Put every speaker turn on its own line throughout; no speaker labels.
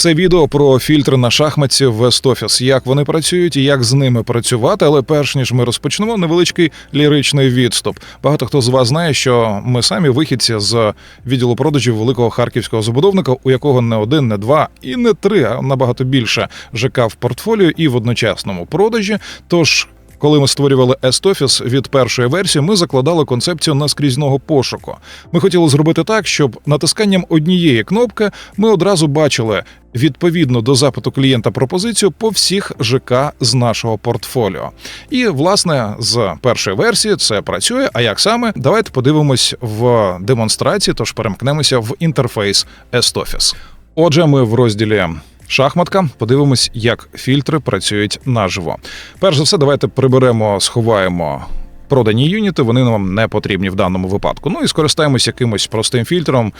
Це відео про фільтри на шахматці в Office, як вони працюють і як з ними працювати. Але перш ніж ми розпочнемо, невеличкий ліричний відступ. Багато хто з вас знає, що ми самі вихідці з відділу продажів великого харківського забудовника, у якого не один, не два і не три, а набагато більше ЖК в портфоліо і в одночасному продажі. Тож. Коли ми створювали S-Office від першої версії, ми закладали концепцію наскрізного пошуку. Ми хотіли зробити так, щоб натисканням однієї кнопки ми одразу бачили відповідно до запиту клієнта пропозицію по всіх ЖК з нашого портфоліо. І власне з першої версії це працює. А як саме? Давайте подивимось в демонстрації, тож перемкнемося в інтерфейс S-Office. Отже, ми в розділі Шахматка, подивимось, як фільтри працюють наживо. Перш за все, давайте приберемо, сховаємо продані юніти. Вони нам не потрібні в даному випадку. Ну і скористаємось якимось простим фільтром.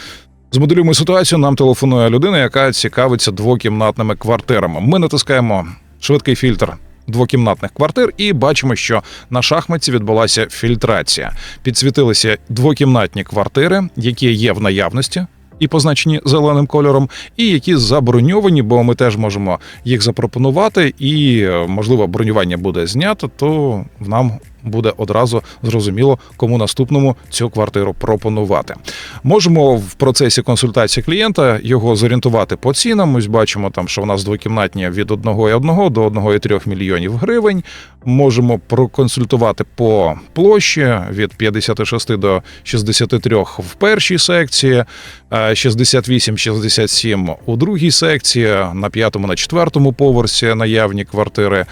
Змоделюємо ситуацію. Нам телефонує людина, яка цікавиться двокімнатними квартирами. Ми натискаємо швидкий фільтр. Двокімнатних квартир, і бачимо, що на шахматці відбулася фільтрація. Підсвітилися двокімнатні квартири, які є в наявності і позначені зеленим кольором, і які заброньовані, бо ми теж можемо їх запропонувати, і е, можливо бронювання буде знято, то нам буде одразу зрозуміло, кому наступному цю квартиру пропонувати. Можемо в процесі консультації клієнта його зорієнтувати по цінам. Ось бачимо там, що в нас двокімнатні від 1,1 до 1,3 мільйонів гривень. Можемо проконсультувати по площі від 56 до 63 в першій секції, 68-67 у другій секції, на п'ятому, на четвертому поверсі наявні квартири.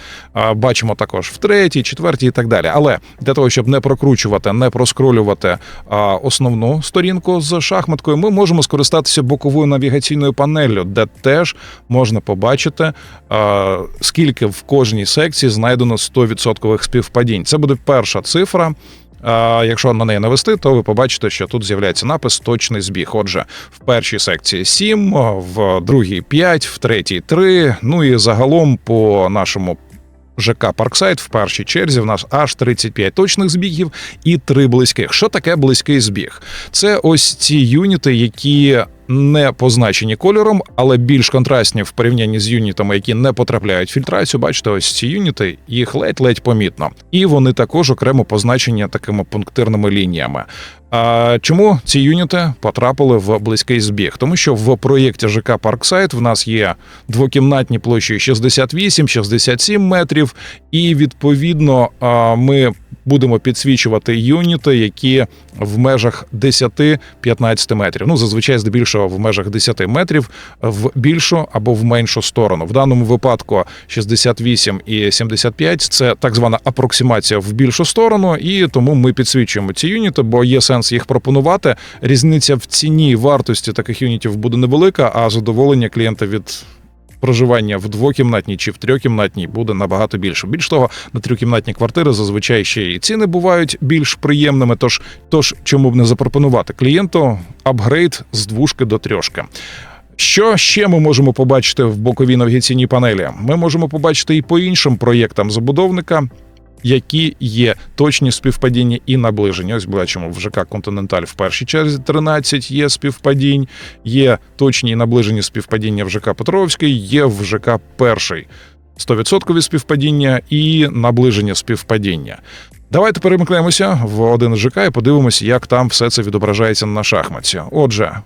Бачимо також в третій, четвертій і так далі. Але для того, щоб не прокручувати, не проскролювати основну сторінку з шахматкою, ми можемо скористатися боковою навігаційною панеллю, де теж можна побачити, скільки в кожній секції знайдено 100% співпадінь. Це буде перша цифра. Якщо на неї навести, то ви побачите, що тут з'являється напис точний збіг. Отже, в першій секції 7, в другій 5, в третій 3, Ну і загалом по нашому ЖК Парксайд в першій черзі в нас аж 35 точних збігів і 3 близьких. Що таке близький збіг? Це ось ці юніти, які не позначені кольором, але більш контрастні в порівнянні з юнітами, які не потрапляють в фільтрацію. Бачите, ось ці юніти, їх ледь-ледь помітно, і вони також окремо позначені такими пунктирними лініями. А чому ці юніти потрапили в близький збіг? Тому що в проєкті ЖК Парксайд в нас є двокімнатні площі 68-67 метрів, і відповідно ми будемо підсвічувати юніти, які в межах 10-15 метрів. Ну зазвичай здебільшого в межах 10 метрів в більшу або в меншу сторону. В даному випадку 68 і 75 – це так звана апроксимація в більшу сторону, і тому ми підсвічуємо ці юніти, бо є сенс їх пропонувати. Різниця в ціні вартості таких юнітів буде невелика, а задоволення клієнта від проживання в двокімнатній чи в трьохкімнатній буде набагато більше. Більш того, на трьохкімнатні квартири зазвичай ще і ціни бувають більш приємними. Тож, тож чому б не запропонувати клієнту апгрейд з двушки до трьошки. Що ще ми можемо побачити в боковій навігаційній панелі? Ми можемо побачити і по іншим проєктам забудовника які є точні співпадіння і наближення. Ось бачимо в ЖК Континенталь в першій черзі 13 є співпадінь, є точні і наближені співпадіння в ЖК Петровський, є в ЖК перший 100% співпадіння і наближення співпадіння. Давайте перемикнемося в один ЖК і подивимося, як там все це відображається на шахматі. Отже,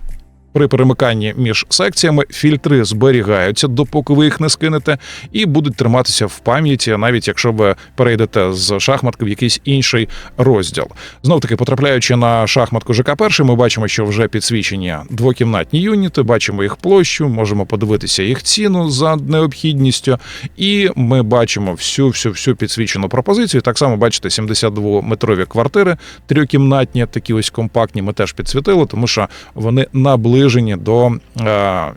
при перемиканні між секціями фільтри зберігаються, допоки ви їх не скинете, і будуть триматися в пам'яті, навіть якщо ви перейдете з шахматки в якийсь інший розділ. Знов таки, потрапляючи на шахматку ЖК перший, ми бачимо, що вже підсвічені двокімнатні юніти, бачимо їх площу, можемо подивитися їх ціну за необхідністю, і ми бачимо всю всю всю підсвічену пропозицію. Так само бачите, 72-метрові квартири, трьохкімнатні, такі ось компактні. Ми теж підсвітили, тому що вони наближені наближені до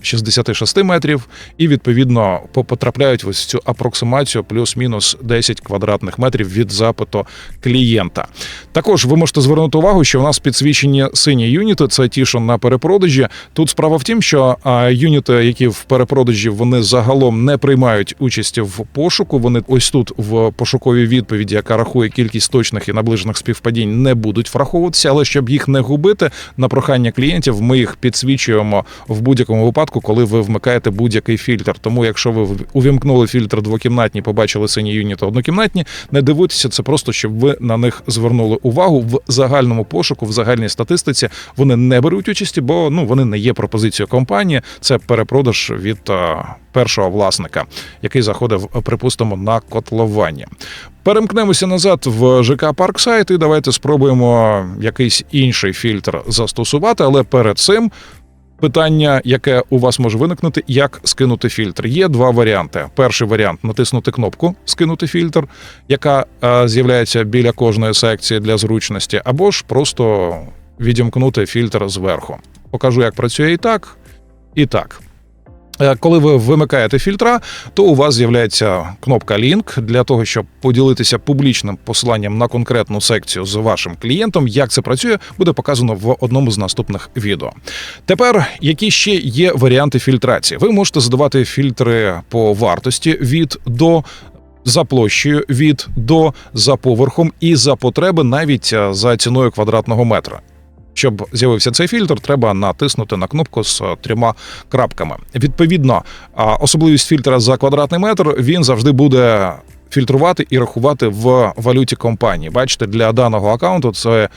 66 е, метрів, і відповідно потрапляють в ось цю апроксимацію плюс-мінус 10 квадратних метрів від запиту клієнта. Також ви можете звернути увагу, що у нас підсвічені сині юніти. Це ті, що на перепродажі. Тут справа в тім, що юніти, які в перепродажі, вони загалом не приймають участі в пошуку. Вони ось тут в пошуковій відповіді, яка рахує кількість точних і наближених співпадінь, не будуть враховуватися, але щоб їх не губити на прохання клієнтів, ми їх підсвічуємо підсвічуємо в будь-якому випадку, коли ви вмикаєте будь-який фільтр. Тому, якщо ви увімкнули фільтр двокімнатні, побачили сині юніти однокімнатні, не дивуйтеся, це просто щоб ви на них звернули увагу в загальному пошуку, в загальній статистиці. Вони не беруть участі, бо ну вони не є пропозицією компанії. Це перепродаж від е, першого власника, який заходив, припустимо, на котлування. Перемкнемося назад в ЖК Парксайт і давайте спробуємо якийсь інший фільтр застосувати, але перед цим. Питання, яке у вас може виникнути, як скинути фільтр. Є два варіанти. Перший варіант натиснути кнопку Скинути фільтр, яка е, з'являється біля кожної секції для зручності, або ж просто відімкнути фільтр зверху. Покажу, як працює і так, і так. Е, Коли ви вимикаєте фільтра, то у вас з'являється кнопка Link для того, щоб поділитися публічним посиланням на конкретну секцію з вашим клієнтом. Як це працює, буде показано в одному з наступних відео. Тепер, які ще є варіанти фільтрації? Ви можете задавати фільтри по вартості від до. За площею від до за поверхом і за потреби навіть е, за ціною квадратного метра. Щоб з'явився цей фільтр, треба натиснути на кнопку з трьома крапками. Відповідно, особливість фільтра за квадратний метр він завжди буде фільтрувати і рахувати в валюті компанії. Бачите, для даного аккаунту це.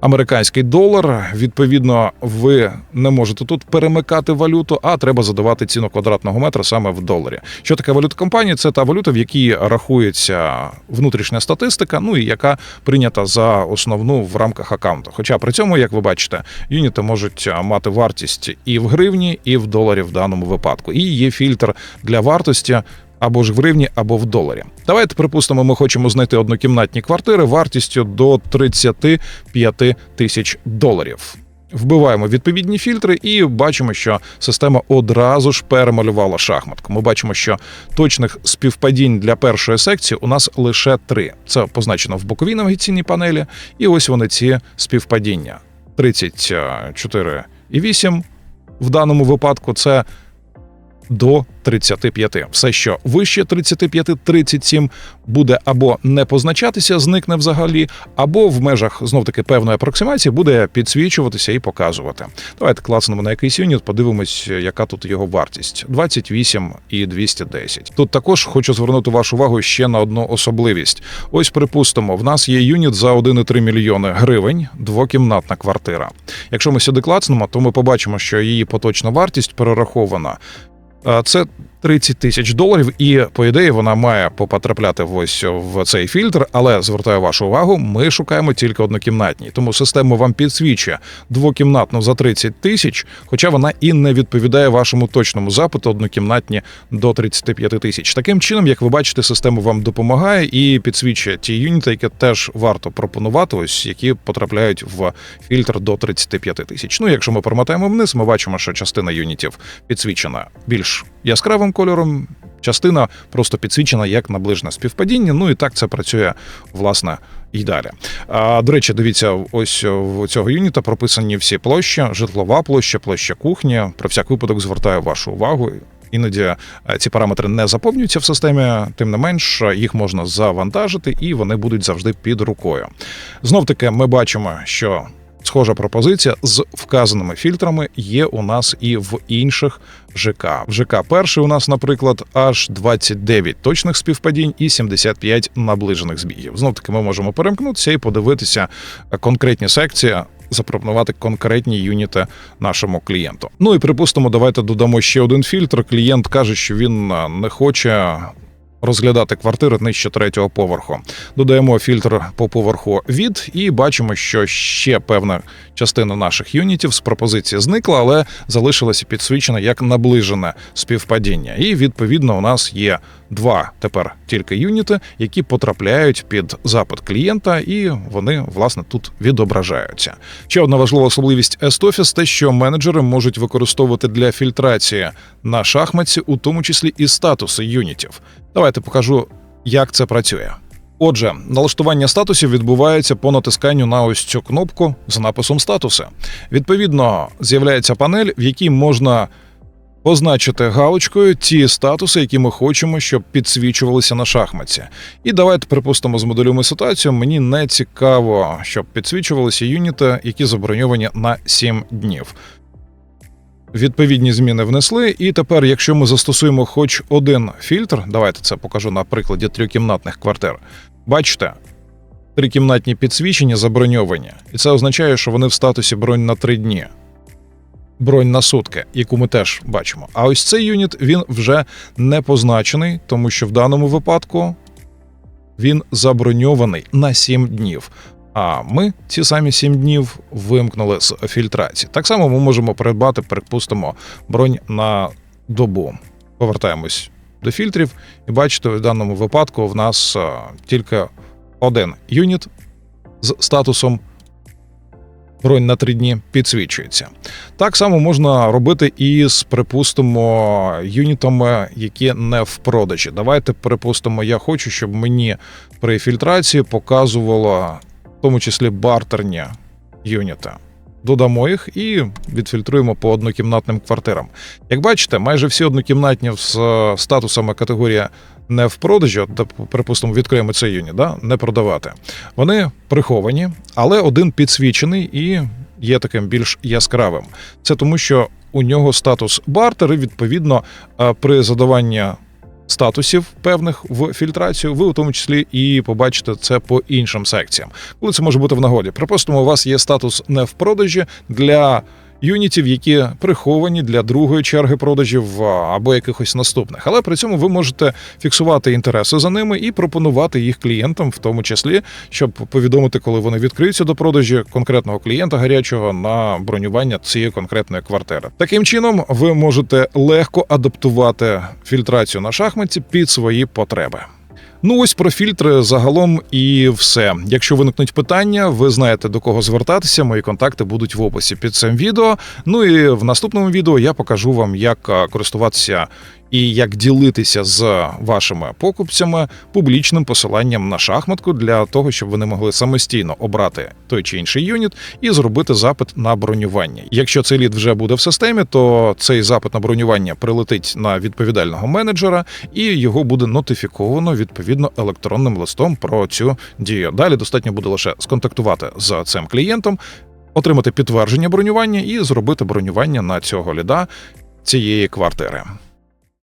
Американський долар, відповідно, ви не можете тут перемикати валюту, а треба задавати ціну квадратного метра саме в доларі. Що таке валюта компанії? Це та валюта, в якій рахується внутрішня статистика, ну і яка прийнята за основну в рамках аккаунту. Хоча при цьому, як ви бачите, юніти можуть мати вартість і в гривні, і в доларі в даному випадку. І є фільтр для вартості. Або ж в гривні, або в доларі. Давайте припустимо, ми хочемо знайти однокімнатні квартири вартістю до 35 тисяч доларів. Вбиваємо відповідні фільтри і бачимо, що система одразу ж перемалювала шахматку. Ми бачимо, що точних співпадінь для першої секції у нас лише три. Це позначено в боковій навігаційній панелі, і ось вони ці співпадіння: 34,8 в даному випадку це до 35. Все, що вище 35-37, буде або не позначатися, зникне взагалі, або в межах знов таки певної апроксимації буде підсвічуватися і показувати. Давайте клацнемо на якийсь юніт, подивимось, яка тут його вартість: 28 і 210. Тут також хочу звернути вашу увагу ще на одну особливість. Ось, припустимо, в нас є юніт за 1,3 мільйони гривень, двокімнатна квартира. Якщо ми сюди клацнемо, то ми побачимо, що її поточна вартість перерахована. Це 30 тисяч доларів, і по ідеї вона має потрапляти ось в цей фільтр. Але звертаю вашу увагу, ми шукаємо тільки однокімнатні. Тому система вам підсвічує двокімнатну за 30 тисяч, хоча вона і не відповідає вашому точному запиту однокімнатні до 35 тисяч. Таким чином, як ви бачите, система вам допомагає і підсвічує ті юніти, які теж варто пропонувати, ось які потрапляють в фільтр до 35 тисяч. Ну, якщо ми промотаємо вниз, ми бачимо, що частина юнітів підсвічена більш яскравим кольором, частина просто підсвічена як наближене співпадіння. Ну і так це працює власне і далі. А, До речі, дивіться, ось в цього юніта прописані всі площі, житлова площа, площа кухні. Про всяк випадок звертаю вашу увагу. Іноді ці параметри не заповнюються в системі, тим не менш їх можна завантажити, і вони будуть завжди під рукою. Знов таки, ми бачимо, що схожа пропозиція з вказаними фільтрами є у нас і в інших ЖК. В ЖК перший у нас, наприклад, аж 29 точних співпадінь і 75 наближених збігів. Знов таки, ми можемо перемкнутися і подивитися конкретні секції. Запропонувати конкретні юніти нашому клієнту. Ну і припустимо, давайте додамо ще один фільтр. Клієнт каже, що він не хоче розглядати квартири нижче третього поверху. Додаємо фільтр по поверху від і бачимо, що ще певна частина наших юнітів з пропозиції зникла, але залишилася підсвічена як наближене співпадіння. І відповідно у нас є два тепер тільки юніти, які потрапляють під запит клієнта, і вони власне тут відображаються. Ще одна важлива особливість S-Office – те, що менеджери можуть використовувати для фільтрації на шахматці, у тому числі і статуси юнітів. Давайте покажу, як це працює. Отже, налаштування статусів відбувається по натисканню на ось цю кнопку з написом статуси. Відповідно, з'являється панель, в якій можна позначити галочкою ті статуси, які ми хочемо, щоб підсвічувалися на шахматці. І давайте припустимо, змоделюємо ситуацію. Мені не цікаво, щоб підсвічувалися юніти, які заброньовані на 7 днів. Відповідні зміни внесли, і тепер, якщо ми застосуємо хоч один фільтр, давайте це покажу на прикладі трьохкімнатних квартир. Бачите, трикімнатні підсвічення заброньовані, і це означає, що вони в статусі бронь на три дні. Бронь на сутки, яку ми теж бачимо. А ось цей юніт він вже не позначений, тому що в даному випадку він заброньований на 7 днів. А ми ці самі 7 днів вимкнули з фільтрації. Так само ми можемо придбати, припустимо, бронь на добу. Повертаємось до фільтрів, і бачите, в даному випадку в нас а, тільки один юніт з статусом бронь на 3 дні підсвічується. Так само можна робити і з, припустимо, юнітами, які не в продажі. Давайте припустимо, я хочу, щоб мені при фільтрації показувало в тому числі бартерні юніти. Додамо їх і відфільтруємо по однокімнатним квартирам. Як бачите, майже всі однокімнатні з статусами категорія не в продажі, от, припустимо, відкриємо цей юніт, да? не продавати. Вони приховані, але один підсвічений і є таким більш яскравим. Це тому, що у нього статус бартер, і відповідно е, при задаванні статусів певних в фільтрацію, ви у тому числі і побачите це по іншим секціям. Коли це може бути в нагоді? Припустимо, у вас є статус не в продажі для юнітів, які приховані для другої черги продажів або якихось наступних. Але при цьому ви можете фіксувати інтереси за ними і пропонувати їх клієнтам, в тому числі, щоб повідомити, коли вони відкриються до продажі конкретного клієнта гарячого на бронювання цієї конкретної квартири. Таким чином, ви можете легко адаптувати фільтрацію на шахматці під свої потреби. Ну ось про фільтри загалом і все. Якщо виникнуть питання, ви знаєте до кого звертатися. Мої контакти будуть в описі під цим відео. Ну і в наступному відео я покажу вам, як користуватися і як ділитися з вашими покупцями публічним посиланням на шахматку для того, щоб вони могли самостійно обрати той чи інший юніт і зробити запит на бронювання. Якщо цей лід вже буде в системі, то цей запит на бронювання прилетить на відповідального менеджера, і його буде нотифіковано відповідно електронним листом про цю дію. Далі достатньо буде лише сконтактувати з цим клієнтом, отримати підтвердження бронювання і зробити бронювання на цього ліда цієї квартири.